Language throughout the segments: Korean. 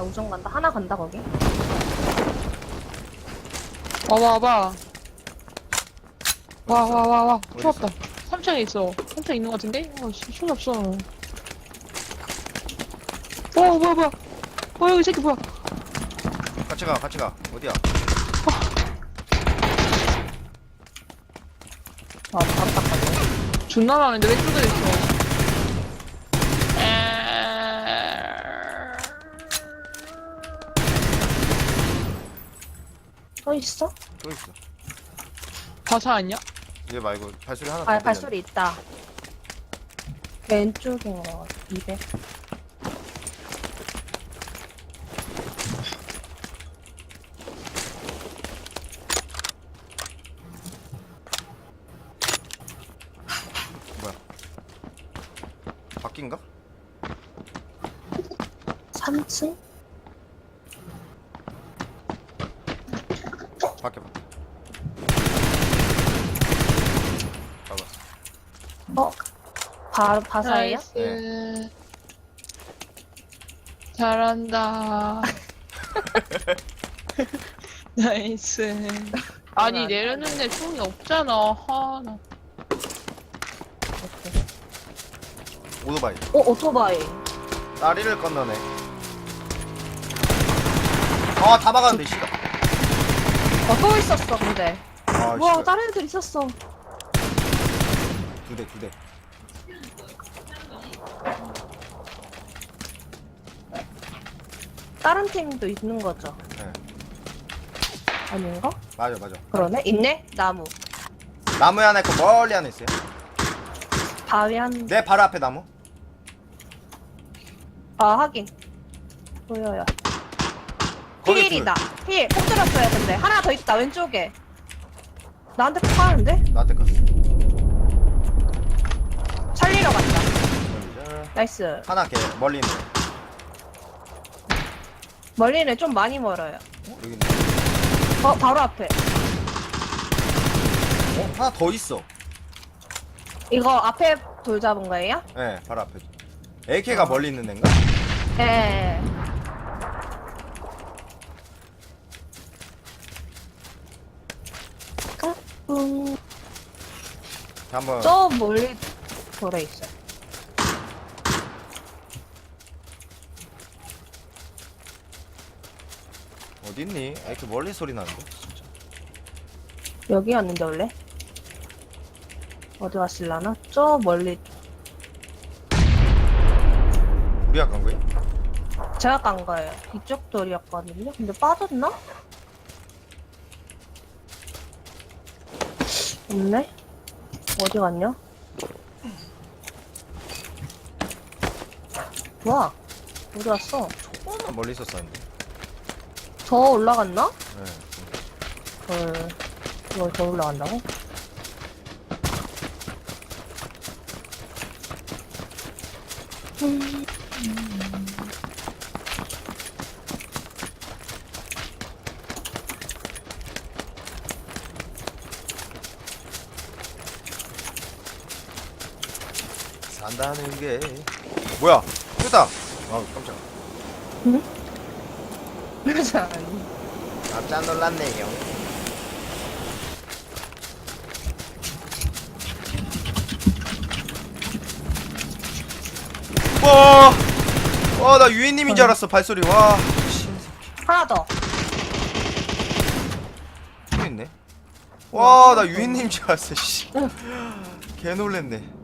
나 우정 간다. 하나 간다, 거기. 와봐 와봐. 와 와 와와. 어디 추웠다. 3층에 있어. 3층에 있는 것 같은데? 어 씨, 총이 없어. 어 뭐야 뭐야. 어 여기 이 새끼 뭐야. 같이 가 같이 가. 어디야? 아, 바로 닦았네. 존나 많은데 왜 뚫려 있어 있어? 또 있어 바사 아니야? 얘 말고 발소리 하나 아. 발소리 있다. 왼쪽인 거 같아. 200. 바뀐가? 3층? 밖에 밖에 봐봐. 어? 바로 바사예요? 나이스. 잘한다. 나이스. 아니 내렸는데 총이 없잖아. 하 나. 오토바이. 어, 오토바이. 다리를 건너네. 아다 막았는데 씨발. 어, 또 있었어, 근데. 아 우와, 다른 애들 있었어. 두대 두대 다른 팀도 있는 거죠? 네 아닌가? 맞아 맞아 그러네? 있네? 나무. 나무에 하나 있고 멀리 하나 있어요 바위 한, 내 바로 앞에 나무 아, 하긴. 보여요. 거기 필이다. 필. 폭 들었어요, 근데. 하나 더 있다, 왼쪽에. 나한테 폭 하는데? 둘. 나한테 갔어 살리러 갔다. 여기죠. 나이스. 하나 걔 멀리 있네 멀리는 좀 많이 멀어요. 어? 여기 있네 어, 바로 앞에. 어? 하나 더 있어 이거 앞에 돌 잡은 거예요? 예 네, 바로 앞에 AK가 멀리 있는 데인가? 예. 음, 한번 저 멀리 돌에 있어요. 어디 있니? 아, 이렇게 멀리 소리 나는데 진짜 여기였는데 원래? 어디 왔을라나? 저 멀리 우리가 간 거야? 제가 간 거예요. 이쪽 돌이었거든요. 근데 빠졌나? 없네. 어디 갔냐? 와, 어디 갔어? 조금만 멀리 있었었는데 더 올라갔나? 네. 헐, 이걸 더 올라간다고? 산다는 게 뭐야? 됐다. 아 깜짝. 그렇지 깜짝 놀랐네요. 와, 와, 나 유인님인 줄 알았어 발소리. 와, 씨, 하나 더. 또 있네. 와, 나 유인님인 줄 알았어. 씨, 개 놀랬네.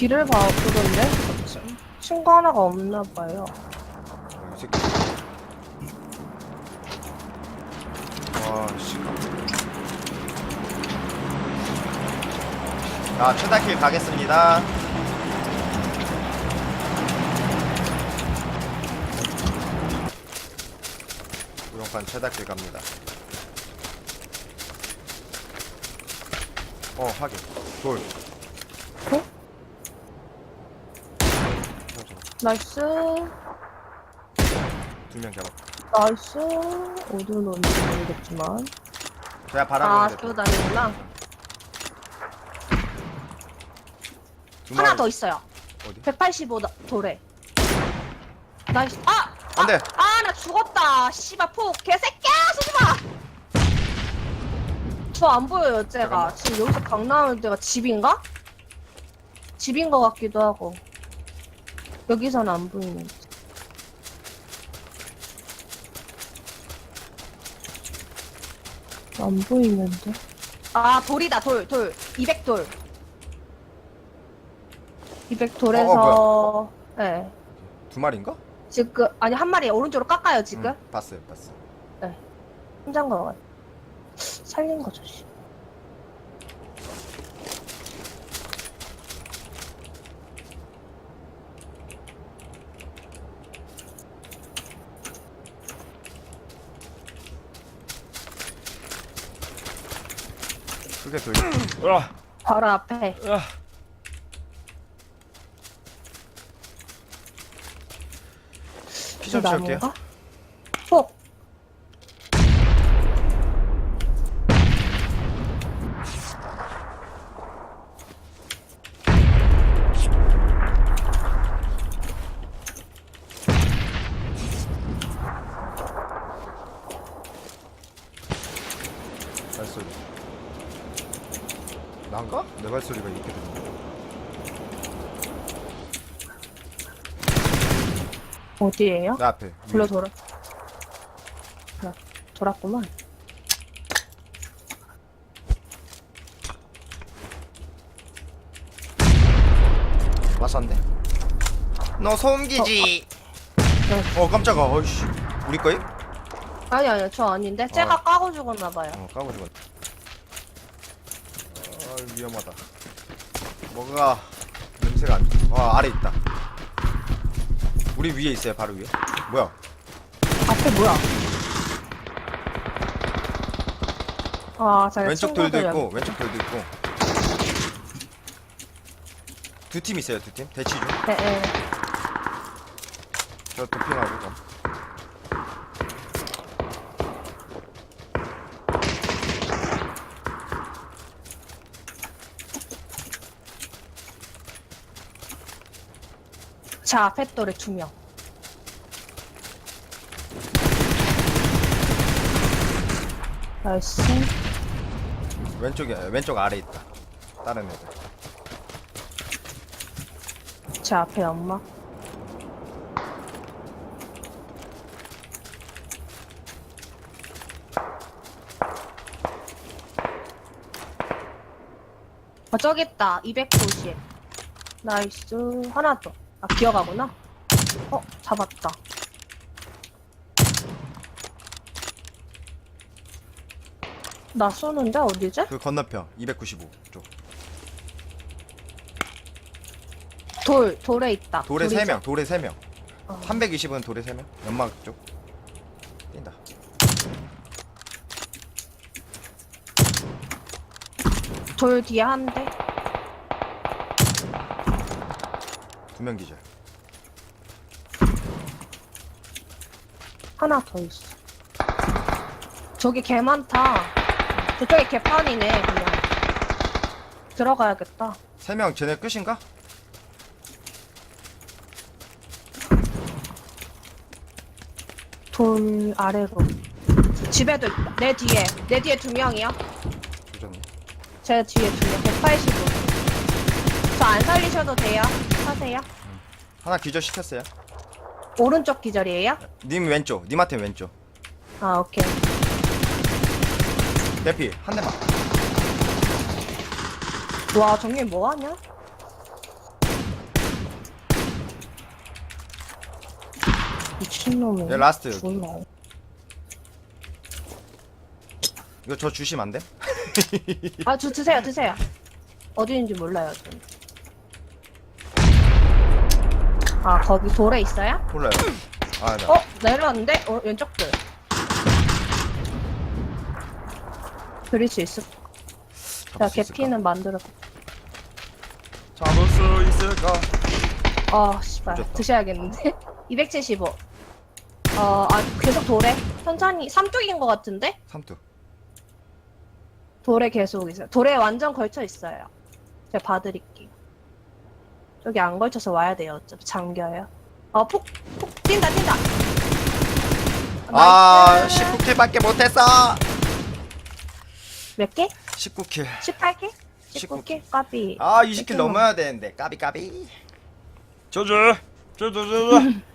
뒤를 봐, 보던데? 친구 하나가 없나 봐요. 어, 이 새끼. 와, 씨. 자, 최다킬 가겠습니다. 우영판 최다킬 갑니다. 어, 확인. 돌. 어? 나이스. 두 명 잡았. 나이스. 어디로 놓는지 모르겠지만. 제가 아, 바라보는데. 저기 다니구나. 두 하나 마리- 더 있어요. 어디? 185 돌에. 나이스. 아! 안 돼 아, 나 죽었다. 씨발, 폭. 개새끼야! 쏘지 마! 저 안 보여요, 쟤가. 잠깐만. 지금 여기서 강 나오는 데가 집인가? 집인 것 같기도 하고. 여기서는 안 보이는. 안 보이는데? 아, 돌이다, 돌, 돌. 200돌. 200돌에서, 네. 두 마리인가? 지금, 아니, 한 마리 오른쪽으로 깎아요, 지금. 응, 봤어요 봤어 혼자인 거 같아. 살린 거죠, 씨. 크게 돌 으아. 바로 앞에. 으아. 피좀 채울게요 나무가? 폭. 발소리 난가? 내 발소리가 이렇게 들리네 어디에요? 내 앞에 위에. 돌려 돌아. 돌아. 돌았구만. 왔었네 너 소음기지 어, 깜짝아 어이씨 우리 거임? 아니, 아니, 저 아닌데? 쟤가 어. 까고 죽었나 봐요. 어 까고 죽었네 아 위험하다 뭐가 냄새가 안 아 아래 있다 우리 위에 있어요 바로 위에. 뭐야? 앞에 뭐야? 아, 자기 왼쪽 돌도 친구들 있고 왼쪽 돌도 있고. 두 팀 있어요 두팀? 대치 네, 네. 중저 도핑하고 자, 앞에 또래 두 명. 나이스. 왼쪽에 왼쪽 아래 있다 다른 애들 제 앞에 엄마. 아, 저기 있다. 290. 나이스. 하나 더. 아, 기어가구나. 어, 잡았다. 나 쏘는데 어디지? 그 건너편 295쪽 돌, 돌에 있다. 돌에 돌이죠? 3명 돌에 3명 어. 320은 돌에 3명 연막 쪽 뛴다 돌 뒤에 한 대. 두 명 기절 하나 더 있어. 저기 개 많다. 저쪽에 개판이네, 그냥. 들어가야겠다. 3명 쟤네 끝인가? 돌 아래로. 집에도 있다. 내 뒤에. 내 뒤에 두 명이야. 조졌네 제 뒤에 두 명. 185. 저 안 살리셔도 돼요. 하세요. 하나 기절 시켰어요 오른쪽 기절이에요? 님 왼쪽 님한테 왼쪽 아, 오케이. 대피 한 대만 와, 정민 뭐 하냐? 미친놈이. 얘 라스트 존나. 이거 저 주시면 안 돼? 아, 저 드세요, 드세요. 어디 있는지 몰라요, 전. 아, 거기 돌에 있어요? 몰라요 아 네. 어? 내려왔는데? 어, 왼쪽 돌. 그릴 수 있을 자, 잡을 수 있을까? 개피는 만들어. 잡을 수 있을까? 아, 씨발. 드셔야겠는데? 275. 어, 아, 계속 돌에? 천천히. 삼쪽인 것 같은데? 삼투 돌에 계속 있어요. 돌에 완전 걸쳐 있어요. 제가 봐드릴게요. 저기 안 걸쳐서 와야 돼요. 어차피 잠겨요. 어, 폭, 폭, 뛴다, 뛴다. 아 19킬밖에 못했어 몇 개? 19킬 18개? 19 19개? 까비. 아 20킬 넘어야 되는데 까비 까비 조조 조조조조